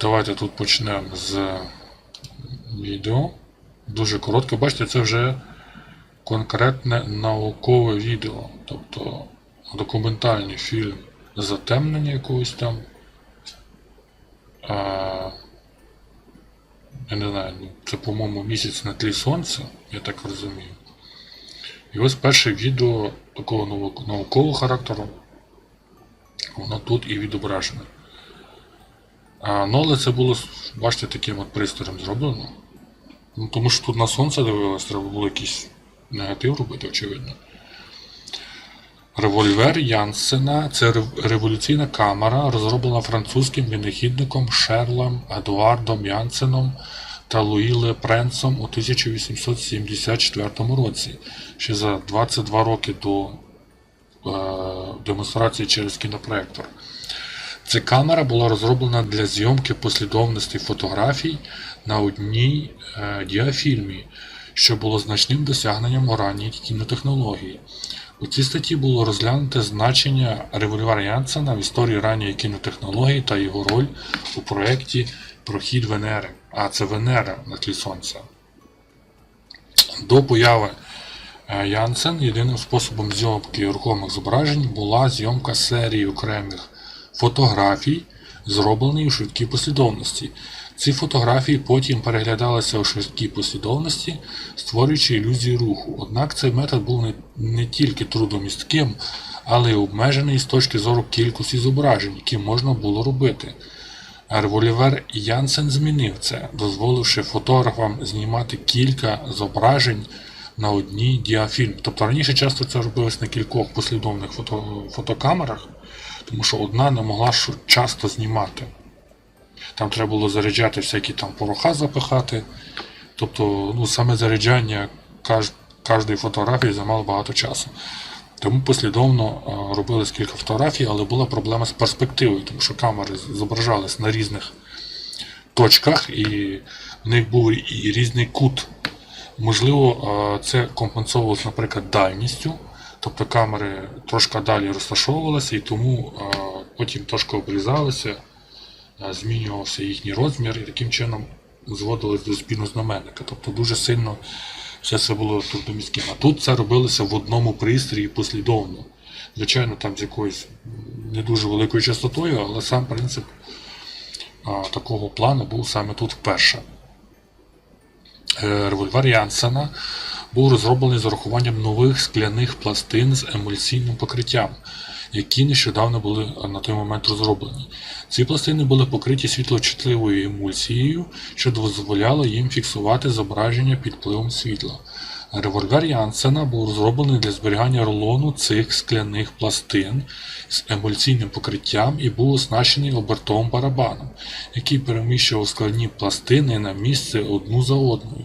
Давайте тут почнемо з відео. Дуже коротке. Бачите, це вже конкретне наукове відео. Тобто документальний фільм затемнення якогось там. А, я не знаю, ну, це, по-моєму, місяць на тлі сонця, я так розумію. І ось перше відео такого наукового характеру. Воно тут і відображене. Ну, але це було, бачите, таким от пристроєм зроблено. Ну, тому що тут на сонце дивилось, треба було якийсь негатив робити, очевидно. Револьвер Янсена це революційна камера, розроблена французьким винахідником Шерлем Едуардом Янсеном та Луї Пренсом у 1874 році, ще за 22 роки до е, демонстрації через кінопроектор. Ця камера була розроблена для зйомки послідовностей фотографій на одній е, діафільмі, що було значним досягненням у ранній кінотехнології. У цій статті було розглянуте значення револьвера Янсена в історії ранньої кінотехнології та його роль у проєкті Прохід Венери. А це Венера на тлі Сонця. До появи е, Янсен єдиним способом зйомки рухомих зображень була зйомка серії окремих фотографій, зроблені у швидкій послідовності. Ці фотографії потім переглядалися у швидкій послідовності, створюючи ілюзію руху. Однак цей метод був не, не тільки трудомістким, але й обмежений з точки зору кількості зображень, які можна було робити. Револьвер Янсен змінив це, дозволивши фотографам знімати кілька зображень на одній діафільм. Тобто раніше часто це робилось на кількох послідовних фото, фотокамерах, тому що одна не могла часто знімати. Там треба було заряджати всякі там пороха запихати. Тобто, ну, саме заряджання каж, кожної фотографії займало багато часу. Тому послідовно а, робилось кілька фотографій, але була проблема з перспективою, тому що камери зображались на різних точках, і в них був і різний кут. Можливо, це компенсовувалось, наприклад, дальністю, тобто камери трошки далі розташовувалися, і тому потім трошки обрізалися, змінювався їхній розмір, і таким чином зводилось до спільнознаменника. Тобто дуже сильно все це було трудоміським. А тут це робилося в одному пристрої послідовно. Звичайно, там з якоюсь не дуже великою частотою, але сам принцип такого плану був саме тут вперше. Е, Револьвер Янсена був розроблений з урахуванням нових скляних пластин з емульсійним покриттям, які нещодавно були на той момент розроблені. Ці пластини були покриті світлочутливою емульсією, що дозволяло їм фіксувати зображення під впливом світла. Револьвер Янсена був розроблений для зберігання рулону цих скляних пластин з емульсійним покриттям і був оснащений обертовим барабаном, який переміщував скляні пластини на місце одну за одною.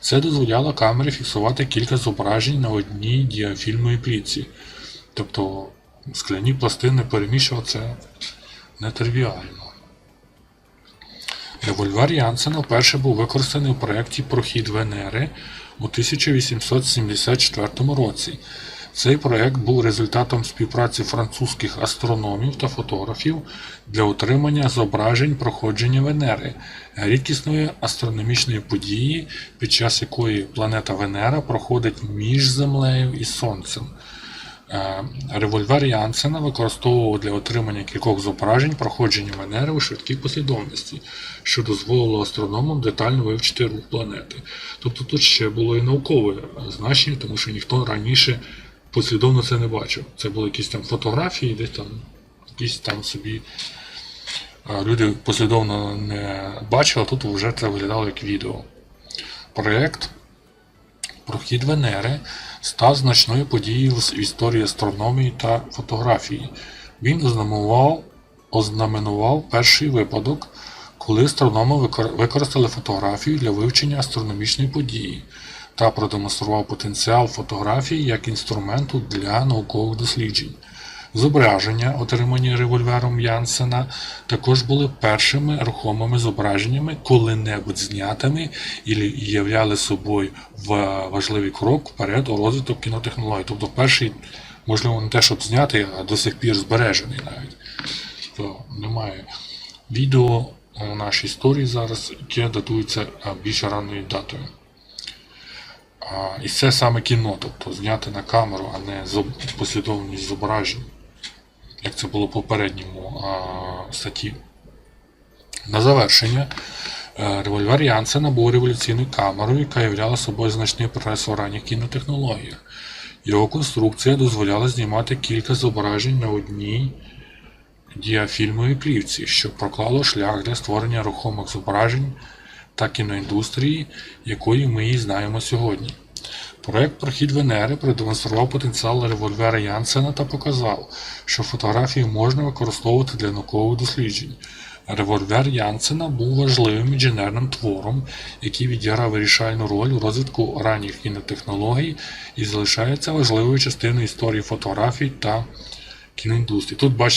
Це дозволяло камері фіксувати кілька зображень на одній діафільмовій плітці. Тобто скляні пластини переміщувати нетривіально. Револьвер Янсена вперше був використаний у проєкті Прохід Венери у 1874 році. Цей проєкт був результатом співпраці французьких астрономів та фотографів для отримання зображень проходження Венери, рідкісної астрономічної події, під час якої планета Венера проходить між Землею і Сонцем. Е, Револьвер Янсена використовував для отримання кількох зображень проходження Венери у швидкій послідовності, що дозволило астрономам детально вивчити рух планети. Тобто тут ще було і наукове значення, тому що ніхто раніше послідовно це не бачив. Це були якісь там фотографії, десь там якісь там собі люди послідовно не бачили, а тут вже це виглядало як відео. Проєкт Прохід Венери став значною подією в історії астрономії та фотографії. Він ознаменував, ознаменував перший випадок, коли астрономи використали фотографію для вивчення астрономічної події та продемонстрував потенціал фотографії як інструменту для наукових досліджень. Зображення, отримані револьвером Янсена, також були першими рухомими зображеннями, коли-небудь знятими і являли собою важливий крок вперед у розвиток кінотехнологій. Тобто перший, можливо, не те, щоб знятий, а до сих пір збережений навіть. То немає. Відео у нашій історії зараз, яке датується більш ранньою датою. А, і це саме кіно, тобто зняти на камеру, а не зоб- послідовність зображень, як це було в попередньому а, статті. На завершення, е, револьвер Янсена був революційною камерою, яка являла собою значний прогрес у ранніх кінотехнологіях. Його конструкція дозволяла знімати кілька зображень на одній діафільмовій плівці, що проклало шлях для створення рухомих зображень та кіноіндустрії, якою ми її знаємо сьогодні. Проект Прохід Венери продемонстрував потенціал револьвера Янсена та показав, що фотографії можна використовувати для наукових досліджень. Револьвер Янсена був важливим інженерним твором, який відіграв вирішальну роль у розвитку ранніх кінотехнологій і залишається важливою частиною історії фотографій та кіноіндустрії. Тут бачите.